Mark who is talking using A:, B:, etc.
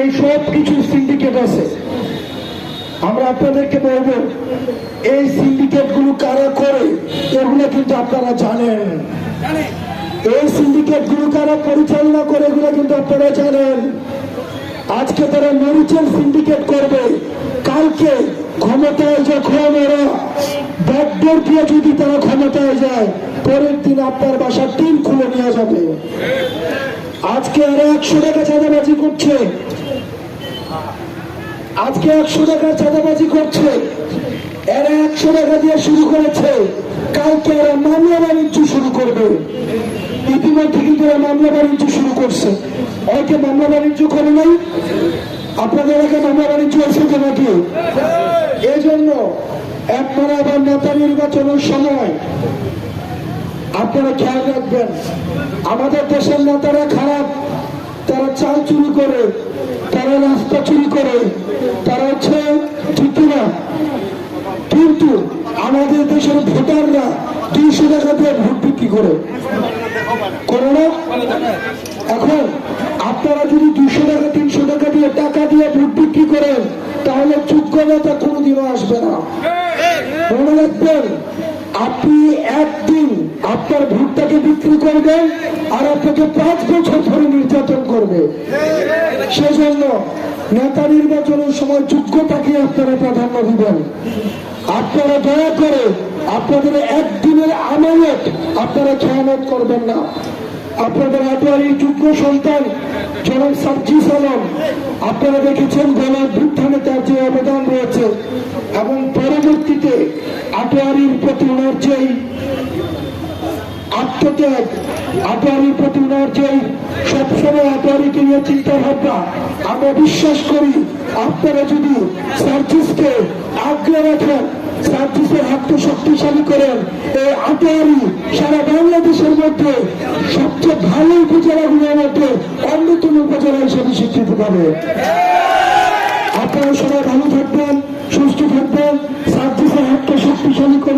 A: এই সব কিছু সিন্ডিকেট আছে। আমরা আপনাদেরকে বলব, এই সিন্ডিকেটগুলো কারা করে, এগুলো কিন্তু আপনারা জানেন। এই সিন্ডিকেটগুলো কারা পরিচালনা করে, এগুলো কিন্তু আপনারা জানেন। আজকে তারা মরিচের সিন্ডিকেট করবে, কালকে ক্ষমতায় যখন এরা ব্যাকডোর দিয়ে যদি তারা ক্ষমতায় যায়, পরের দিন আপনার বাসার টিম খুলে নিয়ে যাবে। আজকে এরা একশো টাকা চাঁদাবাজি করছে। আজকে একশো টাকার চাঁদাবাজি করছে। এরা একশো টাকা দিয়ে শুরু করেছে। কালকে এরা মামলা বাণিজ্য শুরু করবে। ইতিমধ্যে কিন্তু এরা মামলা বাণিজ্য শুরু করছে। অনেকে মামলা বাণিজ্য করে নাই। আপনাদের এলাকায় মামলা বাণিজ্য এসেছে নাকি? এই জন্য একবার আবার নেতা নির্বাচনের সময় আপনারা খেয়াল রাখবেন, আমাদের দেশের নেতারা খারাপ। তারা চাল চুরি করে, তারা রাস্তা চুরি করে তারা হচ্ছে ঠিক না কিন্তু দেশের ভোটাররা দুইশো টাকা দিয়ে ভোট বিক্রি করে। করে এখন আপনারা যদি দুশো টাকা তিনশো টাকা দিয়ে টাকা দিয়ে ভোট বিক্রি করেন, তাহলে যোগ্য নেতা কোনোদিনও আসবে না। মনে রাখবেন, আপনি একদিন আপনার ভোটটাকে বিক্রি করবেন আর আপনাকে পাঁচ বছর ধরে নির্যাতন করবে। সেজন্য নেতা নির্বাচনের সময় যোগ্যতাকে আপনারা প্রাধান্য দিবেন। আপনারা দয়া করে আপনাদের একদিনের আমানত আপনারা খেয়ানত করবেন না। আপনাদের আটোয়ারির যোগ্য সন্তান জনাব সাবজি সালাম, আপনারা দেখেছেন গণভ্যুত্থানে তার যে অবদান রয়েছে এবং পরবর্তীতে আটোয়ারির প্রতি ওনার যেই আত্মত্যাগ আটোয়ারির প্রতি ওনার যেই সবসময় আটোয়ারিকে নিয়ে চিন্তা ভাবনা, আমরা বিশ্বাস করি আপনারা যদি সার্জিসকে আগ্রহ রাখেন সার্জিসের হাতকে শক্তিশালী করেন। এই আটোয়ারি সারা বাংলাদেশের মধ্যে সবচেয়ে ভালো উপজেলাগুলোর মধ্যে অন্যতম উপজেলা হিসেবে স্বীকৃতি পাবে। আপনারা সবাই ভালো থাকবেন, সুস্থ থাকবেন সার্ভিসের হাতকে শক্তিশালী